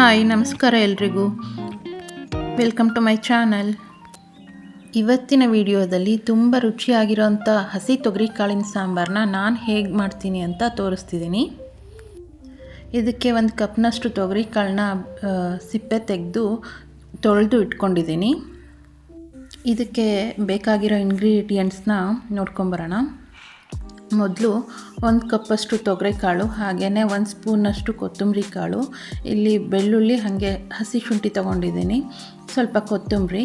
Hi, ನಮಸ್ಕಾರ ಎಲ್ರಿಗೂ. Welcome to my channel ಇವತ್ತಿನ ವಿಡಿಯೋದಲ್ಲಿ ತುಂಬ ರುಚಿಯಾಗಿರೋಂಥ ಹಸಿ ತೊಗರಿ ಕಾಳಿನ ಸಾಂಬಾರನ್ನ ನಾನು ಹೇಗೆ ಮಾಡ್ತೀನಿ ಅಂತ ತೋರಿಸ್ತಿದ್ದೀನಿ. ಇದಕ್ಕೆ ಒಂದು ಕಪ್ನಷ್ಟು ತೊಗರಿ ಕಾಳನ್ನ ಸಿಪ್ಪೆ ತೆಗೆದು ತೊಳೆದು ಇಟ್ಕೊಂಡಿದ್ದೀನಿ. ಇದಕ್ಕೆ ಬೇಕಾಗಿರೋ ಇಂಗ್ರೀಡಿಯೆಂಟ್ಸ್ನ ನೋಡ್ಕೊಂಬರೋಣ ಮೊದಲು ಒಂದು ಕಪ್ಪಷ್ಟು ತೊಗರೆಕಾಳು ಹಾಗೆಯೇ ಒಂದು ಸ್ಪೂನಷ್ಟು ಕೊತ್ತಂಬರಿ ಕಾಳು. ಇಲ್ಲಿ ಬೆಳ್ಳುಳ್ಳಿ ಹಾಗೆ ಹಸಿ ಶುಂಠಿ ತೊಗೊಂಡಿದ್ದೀನಿ. ಸ್ವಲ್ಪ ಕೊತ್ತಂಬರಿ,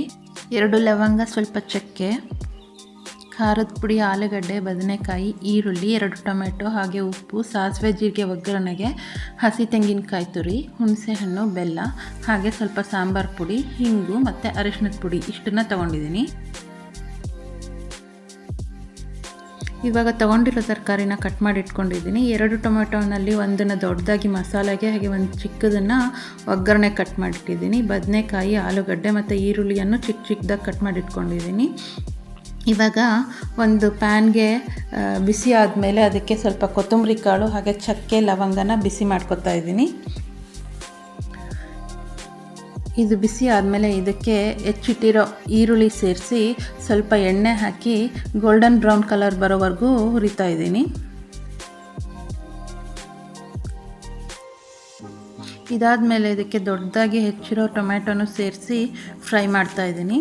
ಎರಡು ಲವಂಗ, ಸ್ವಲ್ಪ ಚಕ್ಕೆ, ಖಾರದ ಪುಡಿ, ಆಲೂಗಡ್ಡೆ, ಬದನೆಕಾಯಿ, ಈರುಳ್ಳಿ, ಎರಡು ಟೊಮೆಟೊ, ಹಾಗೆ ಉಪ್ಪು, ಸಾಸಿವೆ ಜೀರಿಗೆ ಒಗ್ಗರಣೆಗೆ, ಹಸಿ ತೆಂಗಿನಕಾಯಿ ತುರಿ ಹುಣಸೆಹಣ್ಣು ಬೆಲ್ಲ, ಹಾಗೆ ಸ್ವಲ್ಪ ಸಾಂಬಾರು ಪುಡಿ, ಹಿಂಗು ಮತ್ತು ಅರಿಶಿನದ ಪುಡಿ, ಇಷ್ಟನ್ನು ತೊಗೊಂಡಿದ್ದೀನಿ. ಇವಾಗ ತೊಗೊಂಡಿರೋ ತರಕಾರಿನ ಕಟ್ ಮಾಡಿ ಇಟ್ಕೊಂಡಿದ್ದೀನಿ ಎರಡು ಟೊಮೆಟೊನಲ್ಲಿ ಒಂದನ್ನು ದೊಡ್ಡದಾಗಿ ಮಸಾಲೆಗೆ ಹಾಗೆ ಒಂದು ಚಿಕ್ಕದನ್ನು ಒಗ್ಗರಣೆ ಕಟ್ ಮಾಡಿಟ್ಟಿದ್ದೀನಿ. ಬದನೆಕಾಯಿ, ಆಲೂಗಡ್ಡೆ ಮತ್ತು ಈರುಳ್ಳಿಯನ್ನು ಚಿಕ್ಕ ಚಿಕ್ಕದಾಗಿ ಕಟ್ ಮಾಡಿ ಇಟ್ಕೊಂಡಿದ್ದೀನಿ ಇವಾಗ ಒಂದು ಪ್ಯಾನ್ಗೆ ಬಿಸಿ ಆದಮೇಲೆ ಅದಕ್ಕೆ ಸ್ವಲ್ಪ ಕೊತ್ತಂಬರಿ ಕಾಳು ಹಾಗೆ ಚಕ್ಕೆ, ಲವಂಗನ ಬಿಸಿ ಮಾಡ್ಕೊತಾ ಇದ್ದೀನಿ. ಇದು ಬಿಸಿ ಆದಮೇಲೆ ಇದಕ್ಕೆ ಹೆಚ್ಚಿಟ್ಟಿರೋ ಈರುಳ್ಳಿ ಸೇರಿಸಿ ಸ್ವಲ್ಪ ಎಣ್ಣೆ ಹಾಕಿ ಗೋಲ್ಡನ್ ಬ್ರೌನ್ ಕಲರ್ ಬರೋವರೆಗೂ ಹುರಿತಾ ಇದ್ದೀನಿ. ಇದಾದಮೇಲೆ ಇದಕ್ಕೆ ದೊಡ್ಡದಾಗಿ ಹೆಚ್ಚಿರೋ ಟೊಮೆಟೊನು ಸೇರಿಸಿ ಫ್ರೈ ಮಾಡ್ತಾ ಇದ್ದೀನಿ.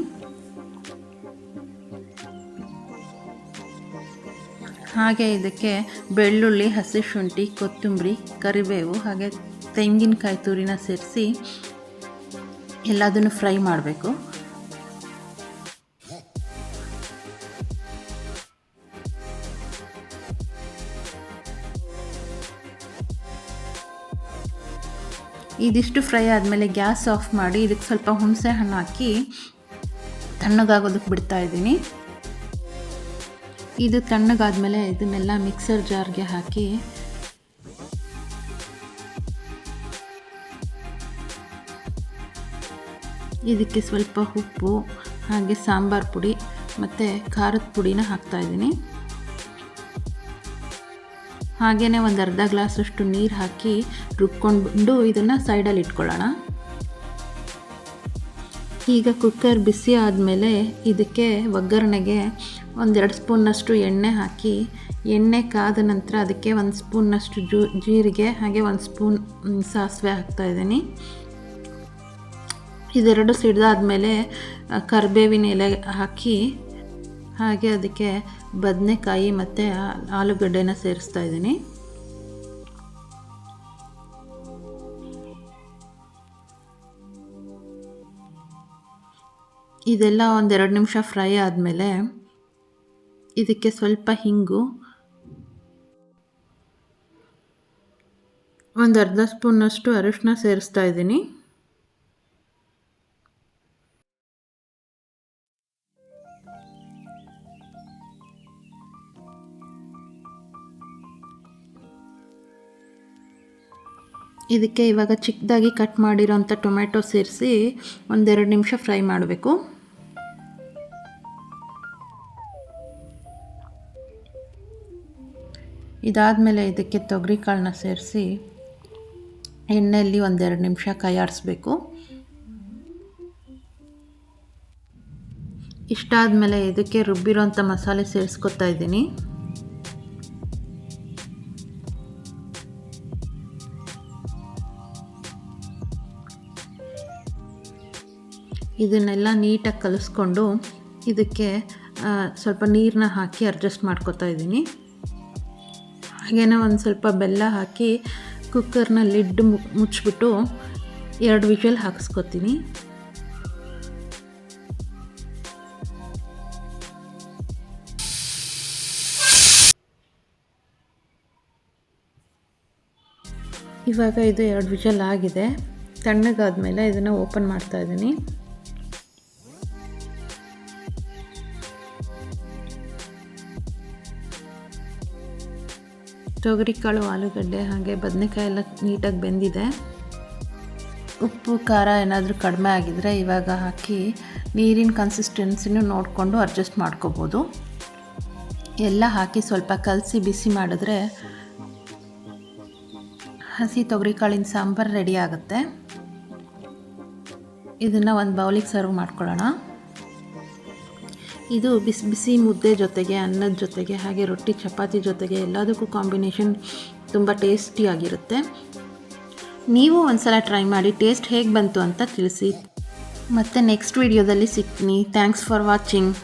ಹಾಗೆ ಇದಕ್ಕೆ ಬೆಳ್ಳುಳ್ಳಿ, ಹಸಿ ಶುಂಠಿ, ಕೊತ್ತಂಬರಿ, ಕರಿಬೇವು ಹಾಗೆ ತೆಂಗಿನಕಾಯಿ ತುರಿನ ಸೇರಿಸಿ ಎಲ್ಲದನ್ನು ಫ್ರೈ ಮಾಡಬೇಕು. ಇದಿಷ್ಟು ಫ್ರೈ ಆದಮೇಲೆ ಗ್ಯಾಸ್ ಆಫ್ ಮಾಡಿ ಇದಕ್ಕೆ ಸ್ವಲ್ಪ ಹುಣಸೆ ಹಣ್ಣು ಹಾಕಿ ತಣ್ಣಗಾಗೋದಕ್ಕೆ ಬಿಡ್ತಾ ಇದ್ದೀನಿ. ಇದು ತಣ್ಣಗಾದ್ಮೇಲೆ ಇದನ್ನೆಲ್ಲ ಮಿಕ್ಸರ್ ಜಾರ್ಗೆ ಹಾಕಿ ಇದಕ್ಕೆ ಸ್ವಲ್ಪ ಉಪ್ಪು, ಹಾಗೆ ಸಾಂಬಾರು ಪುಡಿ ಮತ್ತು ಖಾರದ ಪುಡಿನ ಹಾಕ್ತಾಯಿದ್ದೀನಿ ಹಾಗೆಯೇ ಒಂದು ಅರ್ಧ ಗ್ಲಾಸಷ್ಟು ನೀರು ಹಾಕಿ ರುಬ್ಕೊಂಡು ಇದನ್ನು ಸೈಡಲ್ಲಿ ಇಟ್ಕೊಳ್ಳೋಣ. ಈಗ ಕುಕ್ಕರ್ ಬಿಸಿ ಆದಮೇಲೆ ಇದಕ್ಕೆ ಒಗ್ಗರಣೆಗೆ ಒಂದೆರಡು ಸ್ಪೂನ್ನಷ್ಟು ಎಣ್ಣೆ ಹಾಕಿ, ಎಣ್ಣೆ ಕಾದ ನಂತರ ಅದಕ್ಕೆ ಒಂದು ಸ್ಪೂನ್ನಷ್ಟು ಜೀರಿಗೆ ಹಾಗೆ ಒಂದು ಸ್ಪೂನ್ ಸಾಸಿವೆ ಹಾಕ್ತಾಯಿದ್ದೀನಿ ಇದೆರಡು ಸಿಡ್ದಾದಮೇಲೆ ಕರಿಬೇವಿನ ಎಲೆ ಹಾಕಿ, ಹಾಗೆ ಅದಕ್ಕೆ ಬದನೆಕಾಯಿ ಮತ್ತು ಆಲೂಗಡ್ಡೆನ ಸೇರಿಸ್ತಾ ಇದ್ದೀನಿ. ಇದೆಲ್ಲ ಒಂದೆರಡು ನಿಮಿಷ ಫ್ರೈ ಆದಮೇಲೆ, ಇದಕ್ಕೆ ಸ್ವಲ್ಪ ಹಿಂಗು ಒಂದು ಅರ್ಧ ಸ್ಪೂನಷ್ಟು ಅರಿಶಿನ ಸೇರಿಸ್ತಾ ಇದ್ದೀನಿ. ಇದಕ್ಕೆ ಇವಾಗ ಚಿಕ್ಕದಾಗಿ ಕಟ್ ಮಾಡಿರೋಂಥ ಟೊಮೆಟೊ ಸೇರಿಸಿ ಒಂದೆರಡು ನಿಮಿಷ ಫ್ರೈ ಮಾಡಬೇಕು. ಇದಾದಮೇಲೆ ಇದಕ್ಕೆ ತೊಗರಿ ಕಾಳನ್ನ ಸೇರಿಸಿ ಎಣ್ಣೆಯಲ್ಲಿ ಒಂದೆರಡು ನಿಮಿಷ ಕೈ ಆಡಿಸ್ಬೇಕು ಇಷ್ಟಾದಮೇಲೆ ಇದಕ್ಕೆ ರುಬ್ಬಿರೋಂಥ ಮಸಾಲೆ ಸೇರಿಸ್ಕೊತಾ ಇದ್ದೀನಿ. ಇದನ್ನೆಲ್ಲ ನೀಟಾಗಿ ಕಲಿಸ್ಕೊಂಡು ಇದಕ್ಕೆ ಸ್ವಲ್ಪ ನೀರನ್ನ ಹಾಕಿ ಅಡ್ಜಸ್ಟ್ ಮಾಡ್ಕೋತಾ ಇದ್ದೀನಿ. ಹಾಗೇನೆ ಒಂದು ಸ್ವಲ್ಪ ಬೆಲ್ಲ ಹಾಕಿ ಕುಕ್ಕರ್ನ ಲಿಡ್ ಮುಚ್ಚಿಬಿಟ್ಟು ಎರಡು ವಿಷಲ್ ಹಾಕಿಸ್ಕೊತೀನಿ. ಇವಾಗ ಇದು ಎರಡು ವಿಷಲ್ ಆಗಿದೆ. ತಣ್ಣಗಾದ ಮೇಲೆ ಇದನ್ನು ಓಪನ್ ಮಾಡ್ತಾ ಇದ್ದೀನಿ. ತೊಗರಿಕಾಳು, ಆಲೂಗಡ್ಡೆ ಹಾಗೆ ಬದನೆಕಾಯಿ ಎಲ್ಲ ನೀಟಾಗಿ ಬೆಂದಿದೆ. ಉಪ್ಪು, ಖಾರ ಏನಾದರೂ ಕಡಿಮೆ ಆಗಿದ್ದರೆ ಇವಾಗ ಹಾಕಿ ನೀರಿನ ಕನ್ಸಿಸ್ಟೆನ್ಸಿನೂ ನೋಡಿಕೊಂಡು ಅಡ್ಜಸ್ಟ್ ಮಾಡ್ಕೋಬೋದು. ಎಲ್ಲ ಹಾಕಿ ಸ್ವಲ್ಪ ಕಲಸಿ ಬಿಸಿ ಮಾಡಿದ್ರೆ ಹಸಿ ತೊಗರಿಕಾಳಿನ ಸಾಂಬಾರು ರೆಡಿ ಆಗುತ್ತೆ. ಇದನ್ನು ಒಂದು ಬೌಲಿಗೆ ಸರ್ವ್ ಮಾಡ್ಕೊಳ್ಳೋಣ. ಇದು ಬಿಸಿ ಬಿಸಿ ಮುದ್ದೆ ಜೊತೆಗೆ, ಅನ್ನದ ಜೊತೆಗೆ, ಹಾಗೆ ರೊಟ್ಟಿ, ಚಪಾತಿ ಜೊತೆಗೆ ಎಲ್ಲದಕ್ಕೂ ಕಾಂಬಿನೇಷನ್ ತುಂಬ ಟೇಸ್ಟಿಯಾಗಿರುತ್ತೆ ನೀವು ಒಂದ್ಸಲ ಟ್ರೈ ಮಾಡಿ, ಟೇಸ್ಟ್ ಹೇಗೆ ಬಂತು ಅಂತ ತಿಳಿಸಿ. ಮತ್ತು ನೆಕ್ಸ್ಟ್ ವಿಡಿಯೋದಲ್ಲಿ ಸಿಗ್ತೀನಿ. Thanks for watching.